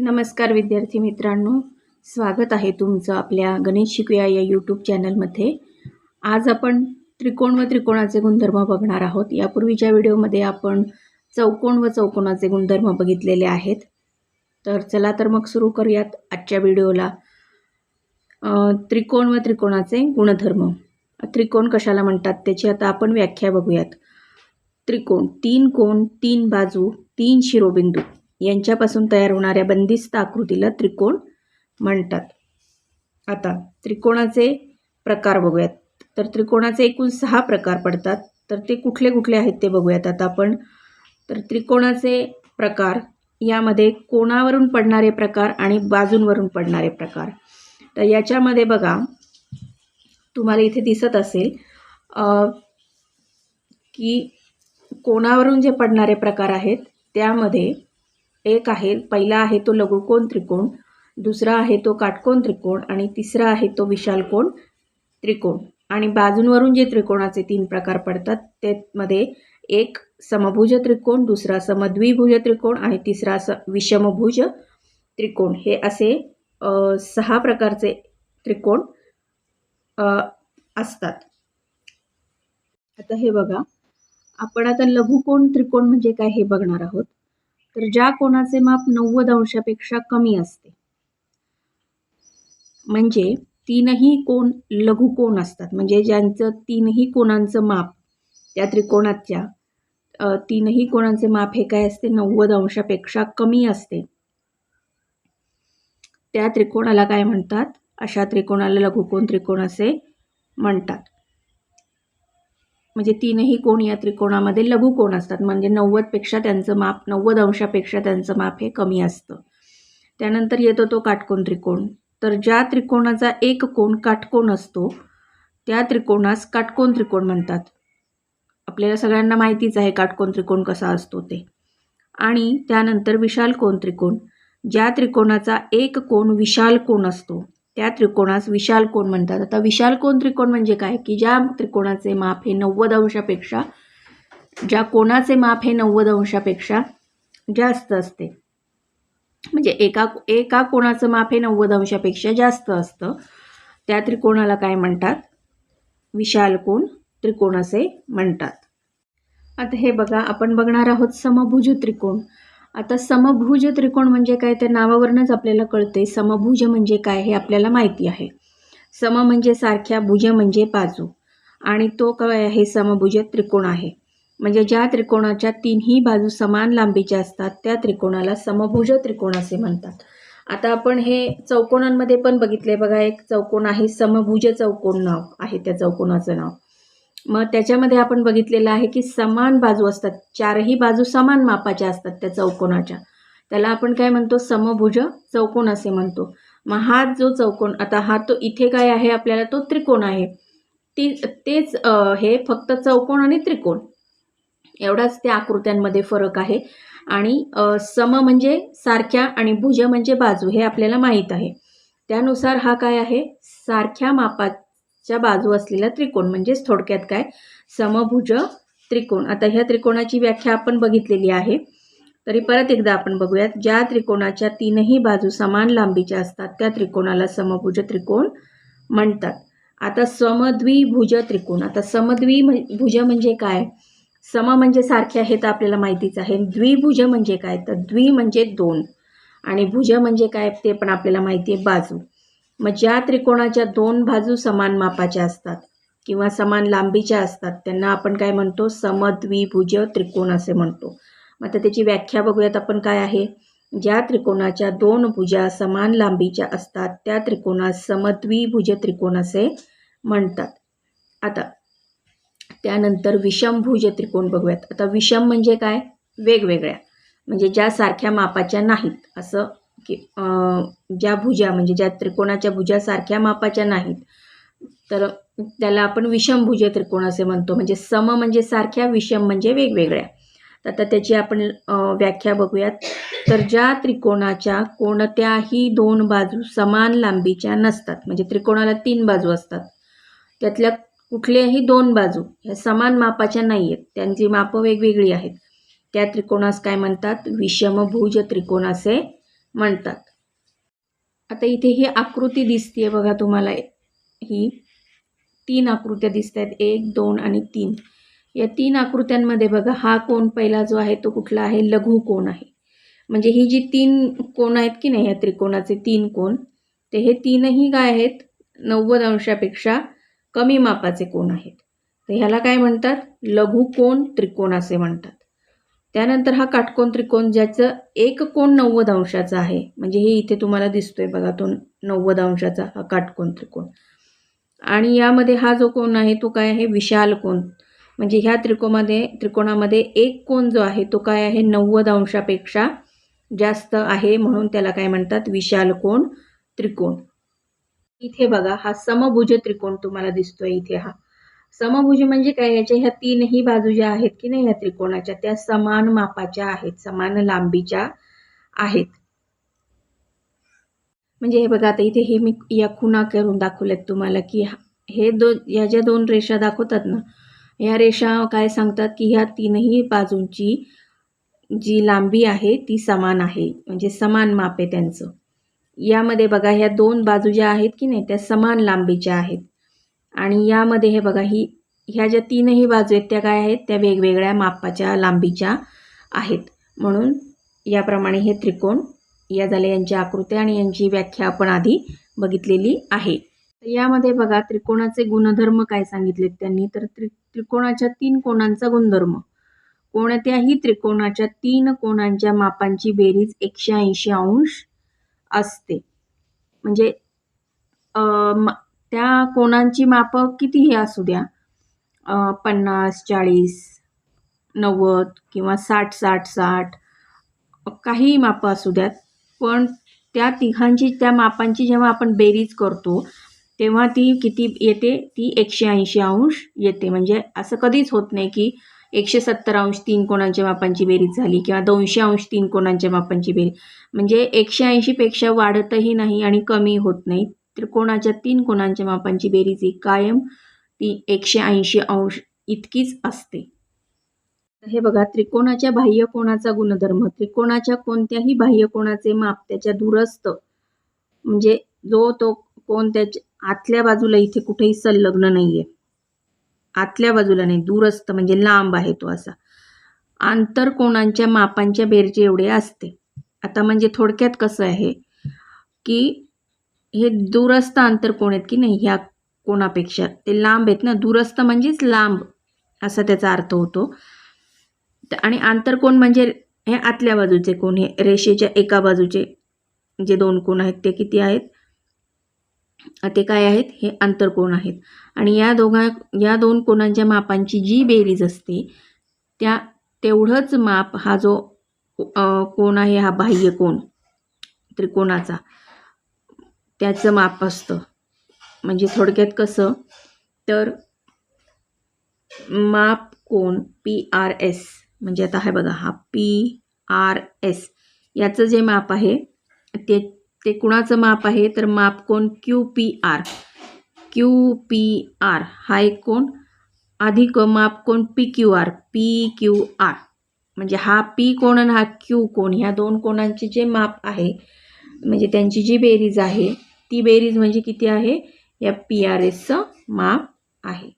नमस्कार विद्यार्थी मित्रांनो. स्वागत आहे तुमचं आपल्या गणेश शिकूया या यूट्यूब चॅनलमध्ये आज आपण त्रिकोण व त्रिकोणाचे गुणधर्म बघणार आहोत. यापूर्वीच्या व्हिडिओमध्ये आपण चौकोन व चौकोनाचे गुणधर्म बघितलेले आहेत. तर चला तर मग सुरू करूयात आजच्या व्हिडिओला. त्रिकोण व त्रिकोणाचे गुणधर्म. त्रिकोण कशाला म्हणतात? त्याची आता आपण व्याख्या बघूयात. त्रिकोण तीन कोण तीन बाजू तीन शिरोबिंदू. यांच्यापासून तयार होणाऱ्या बंदिस्त आकृतीला त्रिकोण म्हणतात. आता त्रिकोणाचे प्रकार बघूयात. तर त्रिकोणाचे एकूण सहा प्रकार पडतात. तर ते कुठले कुठले आहेत ते बघूयात आता आपण. तर त्रिकोणाचे प्रकार यामध्ये कोणावरून पडणारे प्रकार आणि बाजूंवरून पडणारे प्रकार. तर याच्यामध्ये बघा तुम्हाला इथे दिसत असेल की कोणावरून जे पडणारे प्रकार आहेत त्यामध्ये एक आहे पहिला आहे तो लघुकोन त्रिकोण दुसरा आहे तो काटकोन त्रिकोण आणि तिसरा आहे तो विशालकोण त्रिकोण. आणि बाजूंवरून जे त्रिकोणाचे तीन प्रकार पडतात त्यामध्ये एक समभुज त्रिकोण दुसरा समद्विभुज त्रिकोण आणि तिसरा स विषमभुज त्रिकोण. हे असे सहा प्रकारचे त्रिकोण असतात. आता हे बघा. आपण आता लघुकोण त्रिकोण म्हणजे काय हे बघणार आहोत. तर ज्या कोणाचे माप नव्वद अंशापेक्षा कमी असते. म्हणजे तीनही कोण लघुकोण असतात. म्हणजे ज्यांचं तीनही कोणांचं माप त्या त्रिकोणाच्या तीनही कोणांचे माप हे काय असते? नव्वद अंशापेक्षा कमी असते. त्या त्रिकोणाला काय म्हणतात? अशा त्रिकोणाला लघुकोन त्रिकोण असे म्हणतात. म्हणजे तीनही कोण या त्रिकोणामध्ये लघुकोण असतात? म्हणजे नव्वदपेक्षा त्यांचं माप नव्वद अंशापेक्षा त्यांचं माप हे कमी असतं. त्यानंतर येतो तो काटकोन त्रिकोण. तर ज्या त्रिकोणाचा एक कोण काटकोन असतो त्या त्रिकोणास काटकोन त्रिकोण म्हणतात. आपल्याला सगळ्यांना माहितीच आहे काटकोन त्रिकोण कसा असतो ते. आणि त्यानंतर विशाल कोण त्रिकोण. ज्या त्रिकोणाचा एक कोण विशाल कोण असतो त्या त्रिकोणास विशाल कोण म्हणतात? आता विशाल कोण त्रिकोण म्हणजे काय? की ज्या त्रिकोणाचे माप हे नव्वद अंशापेक्षा ज्या कोणाचे माप हे नव्वद अंशापेक्षा जास्त असते. म्हणजे एका एका कोणाचं माप हे नव्वद अंशापेक्षा जास्त असतं. त्या त्रिकोणाला काय म्हणतात? विशाल कोण त्रिकोण असे म्हणतात. आता हे बघा आपण बघणार आहोत समभुज त्रिकोण. आता समभुज त्रिकोण म्हणजे काय त्या नावावरूनच आपल्याला कळते समभुज म्हणजे काय हे आपल्याला माहिती आहे. सम म्हणजे सारख्या भुज म्हणजे बाजू. आणि तो काय आहे? समभुज त्रिकोण आहे. म्हणजे ज्या त्रिकोणाच्या तिन्ही बाजू समान लांबीच्या असतात त्या त्रिकोणाला समभुज त्रिकोण असे म्हणतात. आता आपण हे चौकोनांमध्ये पण बघितले बघा एक चौकोन आहे समभुज चौकोन नाव आहे त्या चौकोनाचं नाव. मग त्याच्यामध्ये आपण बघितलेलं आहे की समान बाजू असतात. चारही बाजू समान मापाच्या असतात त्या चौकोनाच्या. त्याला आपण काय म्हणतो? समभुज चौकोन असे म्हणतो. मग हा जो चौकोन आता हा तो इथे काय आहे? आपल्याला तो त्रिकोण आहे. ती तेच हे फक्त चौकोन आणि त्रिकोण. एवढाच त्या आकृत्यांमध्ये फरक आहे. आणि सम म्हणजे सारख्या आणि भुज म्हणजे बाजू हे आपल्याला माहीत आहे. त्यानुसार हा काय आहे? सारख्या मापात च्या बाजू असलेला त्रिकोण म्हणजेच थोडक्यात काय? समभुज त्रिकोण. आता ह्या त्रिकोणाची व्याख्या आपण बघितलेली आहे. तरी परत एकदा आपण बघूयात. ज्या त्रिकोणाच्या तीनही बाजू समान लांबीच्या असतात त्या त्रिकोणाला समभुज त्रिकोण म्हणतात. आता समद्विभुज त्रिकोण. आता समद्वि भुज म्हणजे काय? सम म्हणजे सारखे आहे तर आपल्याला माहितीच आहे. द्विभुज म्हणजे काय? तर द्वि म्हणजे दोन. आणि भुज म्हणजे काय? ते पण आपल्याला माहिती आहे बाजू. मग ज्या त्रिकोणाच्या दोन बाजू समान मापाच्या असतात किंवा समान लांबीच्या असतात त्यांना आपण काय म्हणतो? समद्विभुज त्रिकोण असे म्हणतो. मग आता त्याची व्याख्या बघूयात आपण काय आहे? ज्या त्रिकोणाच्या दोन भुजा समान लांबीच्या असतात त्या त्रिकोणास समद्विभुज त्रिकोण असे म्हणतात. आता त्यानंतर विषमभुज त्रिकोण बघूयात. आता विषम म्हणजे काय? वेगवेगळ्या. म्हणजे ज्या सारख्या मापाच्या नाहीत असं की ज्या भुजा म्हणजे ज्या त्रिकोणाच्या भुजा सारख्या मापाच्या नाहीत तर त्याला आपण विषमभुज त्रिकोण असे म्हणतो. म्हणजे सम म्हणजे सारख्या विषम म्हणजे वेगवेगळ्या. तर आता त्याची आपण व्याख्या बघूयात. तर ज्या त्रिकोणाच्या कोणत्याही दोन बाजू समान लांबीच्या नसतात म्हणजे त्रिकोणाला तीन बाजू असतात त्यातल्या कुठल्याही दोन बाजू ह्या समान मापाच्या नाही आहेत त्यांची मापं वेगवेगळी आहेत. त्या त्रिकोणास काय म्हणतात? विषमभुज त्रिकोण असे म्हणतात. आता इथे ही आकृती दिसते बघा तुम्हाला. ही तीन आकृत्या दिसत आहेत एक दोन आणि तीन. या तीन आकृत्यांमध्ये बघा हा कोण पहिला जो आहे तो कुठला आहे? लघु कोण आहे. म्हणजे ही जी तीन कोण आहेत की नाही या त्रिकोणाचे तीन कोण ते हे तीनही काय आहेत? नव्वद अंशापेक्षा कमी मापाचे कोण आहेत. तर ह्याला काय म्हणतात? लघु कोण त्रिकोण असे म्हणतात. त्यानंतर हा काटकोन त्रिकोण ज्याचं एक कोण नव्वद अंशाचा आहे. म्हणजे हे इथे तुम्हाला दिसतोय बघा तो नव्वद अंशाचा हा काटकोन त्रिकोण. आणि यामध्ये हा जो कोण आहे तो काय आहे? विशाल कोण म्हणजे ह्या त्रिकोणामध्ये त्रिकोणामध्ये एक कोण जो आहे तो काय आहे? नव्वद अंशापेक्षा जास्त आहे म्हणून त्याला काय म्हणतात? विशाल कोण त्रिकोण. इथे बघा हा समभुज त्रिकोण तुम्हाला दिसतोय इथे हा. समभुज म्हणजे काय? याच्या ह्या तीनही बाजू ज्या आहेत की नाही ह्या त्रिकोणाच्या त्या समान मापाच्या आहेत समान लांबीच्या आहेत. म्हणजे हे बघा आता इथे हे मी या खुणा करून दाखवल्यात तुम्हाला की हे दोन या ज्या दोन रेषा दाखवतात ना या रेषा काय सांगतात की ह्या तीनही बाजूंची जी लांबी आहे ती समान आहे. म्हणजे समान माप आहे त्यांचं. यामध्ये बघा ह्या दोन बाजू ज्या आहेत की नाही त्या समान लांबीच्या आहेत. आणि यामध्ये हे बघा ही ह्या ज्या तीनही बाजू आहेत त्या काय आहेत? त्या वेगवेगळ्या मापाच्या लांबीच्या आहेत. म्हणून याप्रमाणे हे त्रिकोण या झाल्या यांची आकृत्या आणि यांची व्याख्या आपण आधी बघितलेली आहे. तर यामध्ये बघा त्रिकोणाचे गुणधर्म काय सांगितलेत त्यांनी? तर त्रि त्रिकोणाच्या तीन कोणांचा गुणधर्म? कोणत्याही त्रिकोणाच्या तीन कोणांच्या मापांची बेरीज एकशे ऐंशी अंश असते. म्हणजे त्या कोणांची मापं कितीही असू द्या पन्नास चाळीस नव्वद किंवा साठ साठ साठ काहीही मापं असू द्यात. पण त्या तिघांची त्या मापांची जेव्हा आपण बेरीज करतो तेव्हा ती किती येते? ती एकशे ऐंशी अंश येते. म्हणजे असं कधीच होत नाही की एकशे सत्तर अंश तीन कोणांच्या मापांची बेरीज झाली किंवा दोनशे अंश तीन कोणांच्या मापांची बेरीज. म्हणजे एकशे ऐंशीपेक्षा वाढतही नाही आणि कमी होत नाही. त्रिकोणाच्या तीन कोणांच्या मापांची बेरीज ही कायम ती एकशे ऐंशी अंश इतकीच असते. हे बघा त्रिकोणाच्या बाह्य कोणाचा गुणधर्म त्रिकोणाच्या कोणत्याही बाह्य कोणाचे माप त्याच्या दूरस्थ म्हणजे जो तो कोण त्याच्या आतल्या बाजूला इथे कुठेही संलग्न नाही आहे आतल्या बाजूला नाही दूरस्थ म्हणजे लांब आहे तो असा. आंतरकोणांच्या मापांच्या बेरजे एवढे असते. आता म्हणजे थोडक्यात कसं आहे की हे दूरस्थ आंतरकोण आहेत की नाही? ह्या कोणापेक्षा. ते लांब आहेत ना? दूरस्थ म्हणजेच लांब असा त्याचा अर्थ होतो. आणि आंतरकोण म्हणजे हे आतल्या बाजूचे कोण? हे रेषेच्या एका बाजूचे जे दोन कोण आहेत ते किती आहेत? ते काय आहेत? हे आंतरकोण आहेत? आणि या दोघा या दोन कोणांच्या मापांची जी बेरीज असते त्या तेवढंच माप हा जो कोण आहे हा बाह्य कोण? त्रिकोणाचा. त्याचं माप असतं. म्हणजे थोडक्यात कसं? तर माप कोण? P R S. म्हणजे आता आहे बघा हा पी आर एस. याचं जे माप आहे ते ते कुणाचं माप आहे? तर माप कोण? Q P R. Q P R. हा एक कोण? अधिक माप कोण? P Q R. P Q R. म्हणजे हा पी कोण आणि हा क्यू कोण? ह्या दोन कोणांचे जे माप आहे म्हणजे त्यांची जी बेरीज आहे ती बेरीज म्हणजे किती आहे? या पी आर एसचं माप आहे.